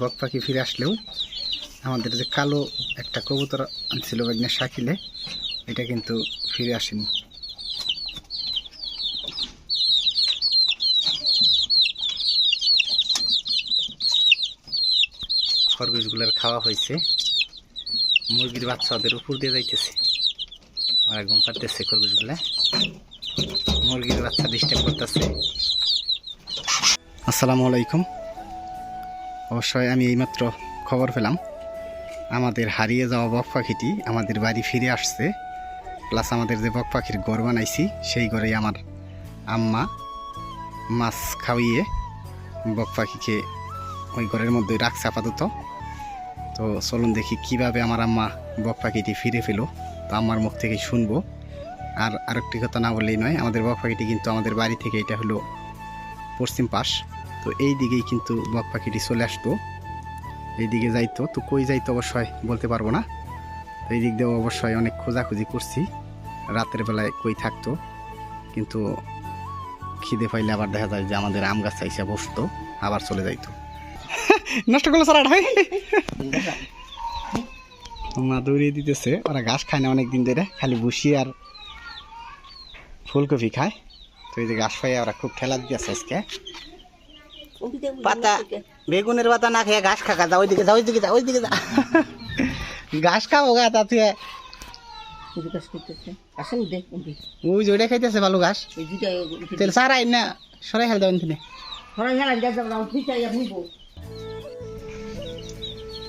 বক পাখি ফিরে আসলেও আমাদের যে কালো একটা কবুতর আনছিল বেগনে শাকিলে, এটা কিন্তু ফিরে আসেনি। খরগোশগুলোর খাওয়া হয়েছে। মুরগির বাচ্চা ওদের উপর দিয়ে যাইতেছে। ওরা ঘুম পাড়তেছে খরগোশগুলা। মুরগির বাচ্চা ডিস্টার্ব করতেছে। আসসালামু আলাইকুম। অবশ্যই আমি এইমাত্র খবর পেলাম। আমাদের হারিয়ে যাওয়া বক পাখিটি আমাদের বাড়ি ফিরে আসছে। প্লাস আমাদের যে বক পাখির ঘর বানাইছি, সেই ঘরেই আমার আম্মা মাছ খাওয়িয়ে বক পাখিকে ওই ঘরের মধ্যে রাখছে আপাতত। তো চলুন দেখি কীভাবে আমার আম্মা বক পাখিটি ফিরে পেল। তো আম্মার মুখ থেকে শুনব। আর আরেকটি কথা না বললেই নয়, আমাদের বক পাখিটি কিন্তু আমাদের বাড়ি থেকে এটা হলো পশ্চিম পাশ। তো এই দিকেই কিন্তু বক পাখিটি চলে আসতো। এই দিকে যাইতো। তো কই যাইতো অবশ্যই বলতে পারব না। এই দিক দিয়েও অবশ্যই অনেক খোঁজাখুঁজি করছি। রাতের বেলায় কই থাকতো। কিন্তু খিদে পাইলে আবার দেখা যায় যে আমাদের আম গাছ চাইছে বসতো, আবার চলে যাইতো। নষ্ট করল স্যার ভাই মা দৌড়িয়ে দিতেছে। ওরা ঘাস খায় না অনেক দিন ধরে, খালি বসি আর ফুলকপি খায়। তো এই যে ঘাস খাইয়ে ওরা খুব ঠেলা দিতেছে আজকে। পাতা বেগুনের পাতা না খেয়ে ঘাস খাকা যা ওইদিকে যা ওইদিকে যা ওইদিকে যা। ঘাস খাব গা তা তুই। ওই জোড়ে খাইতেছে ভালো ঘাস। এই দুটা তেল সার আইন না সরাই খেল দেবেন তিনি। হেলা যা যাব নিবো।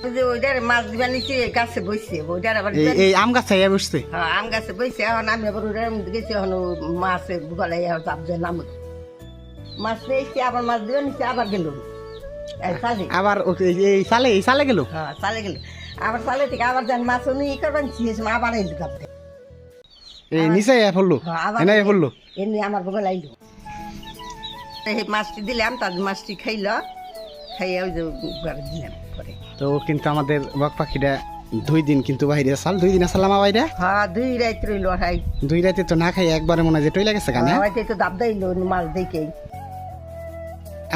ওই যে ওইটার মাছ দিবা নিচে গাছে বইছে ওইটার আবার এই এই আম গাছ বসছে। হ্যাঁ আম গাছে বইছে এখন আমি আবার ওইটার গেছি এখন মাছে বুকালে চাপ যায় নাম মাছ আবার মাছ দিবা নিচে আবার গেল। সালে। আবার ও- এই- সালে এই সালে গেল? হ্যাঁ সালে গেল। আবার সালে থেকে আবার যান মাছ উনি ই করবেন ছিয়েছে আবার এই গাপতে এই নিচে এ পড়ল? হ্যাঁ, আবার এনে এ পড়ল? এমনি আমার বগল আইলো। এই মাছটি দিলাম তার মাছটি খাইল। খাইয়া ওই যে ঘরে দিলাম পরে। তো কিন্তু আমাদের বক পাখিটা দুই দিন কিন্তু বাইরে আসাল। দুই দিন আসালাম বাইরে? হ্যাঁ দুই রাত রইল হাই। দুই রাতে তো না খাই একবারে মনে হয় যে টইলা গেছে গানে হয়তো তো দাব দিল মাছ দেখে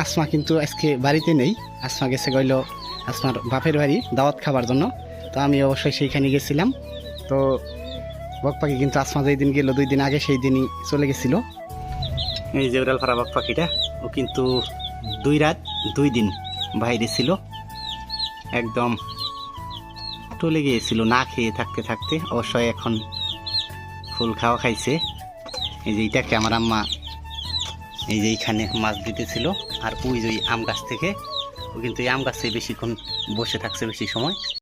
আসমা কিন্তু আজকে বাড়িতে নেই। আসমা গেছে গইল আসমার বাপের বাড়ি দাওয়াত খাবার জন্য। তো আমি অবশ্যই সেইখানে গেছিলাম। তো বক পাখি কিন্তু আসমা যেই দিন গেল, দুই দিন আগে সেই দিনই চলে গেছিল। এই যে উড়াল ফাড়া বক পাখিটা, ও কিন্তু দুই রাত, দুই দিন বাইরে ছিল। একদম টলে গিয়েছিল, না খেয়ে থাকতে থাকতে। অবশ্যই এখন ফুল খাওয়া খাইছে। এই যে এইটাকে আমার আম্মা এই যে এইখানে মাছ দিতেছিল আর ওই যে আম গাছ থেকে, ও কিন্তু এই আম গাছে বেশিক্ষণ বসে থাকছে বেশি সময়।